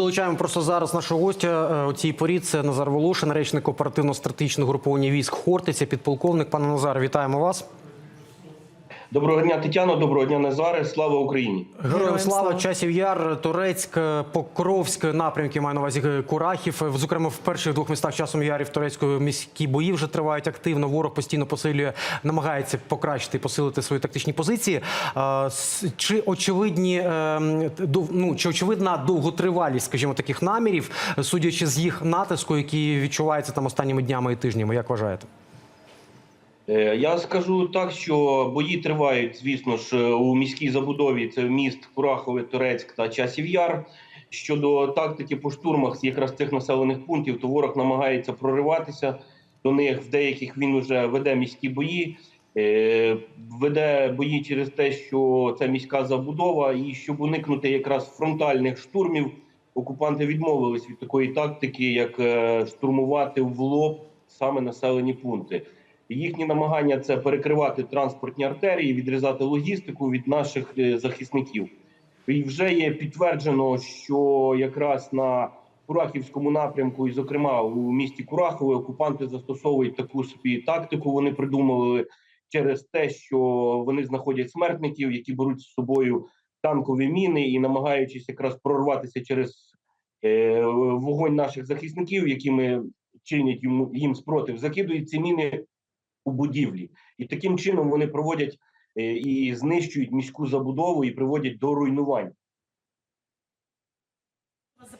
долучаємо просто зараз нашого гостя е, у цій порі. Це Назар Волошин, речник оперативно-стратегічного груповання військ Хортиця, підполковник. Пане Назар, вітаємо вас. Доброго дня, Тетяно. Доброго дня, Назаре. Слава Україні. Героям слава, часів яр, Турецьк, Покровськ, напрямки маю на увазі Курахів. Зокрема, в перших двох містах часом ярів Турецької міські бої вже тривають активно. Ворог постійно посилює, намагається покращити і посилити свої тактичні позиції. Чи очевидні е, ну, чи очевидна довготривалість, скажімо, таких намірів, судячи з їх натиску, який відчувається там останніми днями і тижнями? Як вважаєте? Е, Я скажу так, що бої тривають, звісно ж, у міській забудові. Це міст Курахове, Турецьк та Часів Яр. Щодо тактики по штурмах якраз цих населених пунктів, то ворог намагається прориватися до них. В деяких він вже веде міські бої, е, веде бої через те, що це міська забудова, і щоб уникнути якраз фронтальних штурмів, окупанти відмовились від такої тактики, як е, штурмувати в лоб саме населені пункти. Їхні намагання це перекривати транспортні артерії, відрізати логістику від наших е, захисників. І вже є підтверджено, що якраз на Курахівському напрямку, і, зокрема, у місті Курахове, окупанти застосовують таку собі тактику. Вони придумали через те, що вони знаходять смертників, які беруть з собою танкові міни і намагаючись якраз прорватися через е, вогонь наших захисників, якими чинять їм, їм спротив, закидують ці міни у будівлі, і таким чином вони проводять е, і знищують міську забудову і приводять до руйнувань.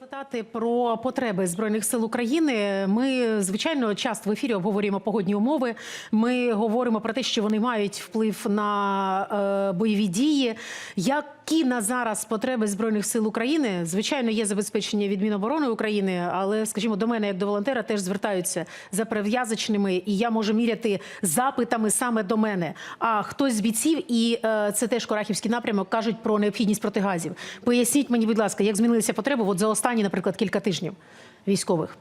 Запитати про потреби збройних сил України. Ми звичайно часто в ефірі обговорюємо погодні умови. Ми говоримо про те, що вони мають вплив на е, бойові дії. Які на зараз потреби збройних сил України? Звичайно, є забезпечення від Міноборони України, але, скажімо, до мене, як до волонтера, теж звертаються за перев'язочними, і я можу міряти запитами саме до мене. А хтось з бійців, і е, це теж Корахівський напрямок, кажуть про необхідність протигазів. Поясніть мені, будь ласка, як змінилися потреби от за останні, наприклад, кілька тижнів військових.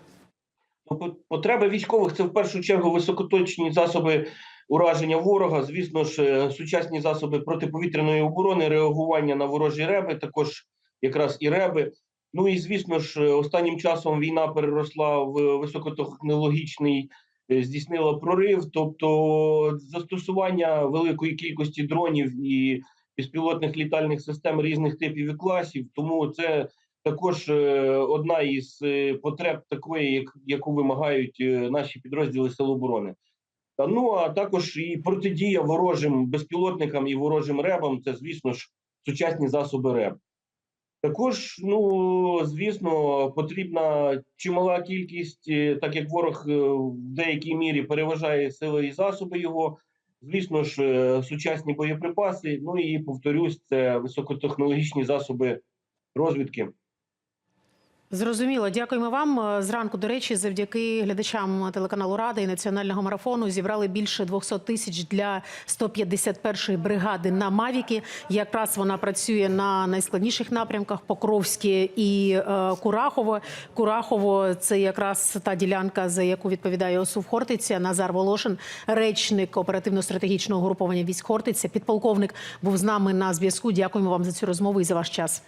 Ну, Потреби військових це в першу чергу високоточні засоби ураження ворога. Звісно ж, е, сучасні засоби протиповітряної оборони, реагування на ворожі реби, також якраз і реби. Ну і звісно ж, е, останнім часом війна переросла в високотехнологічний, е, здійснила прорив, тобто застосування великої кількості дронів і безпілотних літальних систем різних типів і класів. Тому це також е, одна із е, потреб такої, як, яку вимагають е, наші підрозділи Сил оборони. Ну а також і протидія ворожим безпілотникам і ворожим ребам це, звісно ж, сучасні засоби РЕБ. Також, ну звісно, потрібна чимала кількість, так як ворог в деякій мірі переважає сили і засоби його. Звісно ж, сучасні боєприпаси. Ну і повторюсь, це високотехнологічні засоби розвідки. Зрозуміло, дякуємо вам. Е, Зранку, до речі, завдяки глядачам телеканалу Рада і національного марафону зібрали більше 200 тисяч для 151-ї бригади на Мавіки. Якраз вона працює на найскладніших напрямках Покровське і е, Курахово. Курахово це якраз та ділянка, за яку відповідає ОСУВ Хортиця. Назар Волошин, речник оперативно-стратегічного груповання військ Хортиця. Підполковник був з нами на зв'язку. Дякуємо вам за цю розмову і за ваш час.